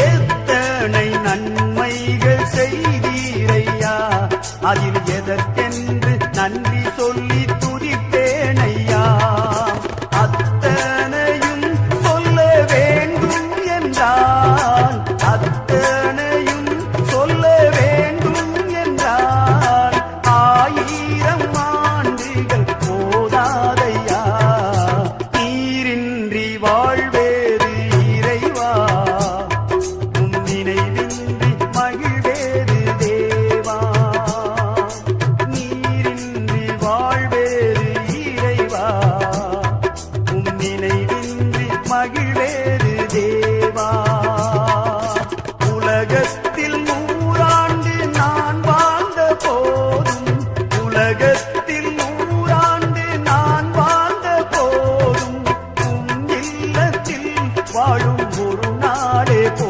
எத்தனை நன்மைகள் செய்தீரையா? அதில் எதற்கென்று நன்றி சொல்லி துதிப்பேனையா அத்தனையும் சொல்ல வேண்டும் என்றால் அத்தனையும் சொல்ல வேண்டும் என்றால் ஆயிரம் ஆண்டுகள் போதாதையா? நீரின்றி வாழ் உலகில் வேறு தேவா. உலகத்தில் நூறாண்டு நான் வாழ்ந்த போதும் உலகத்தில்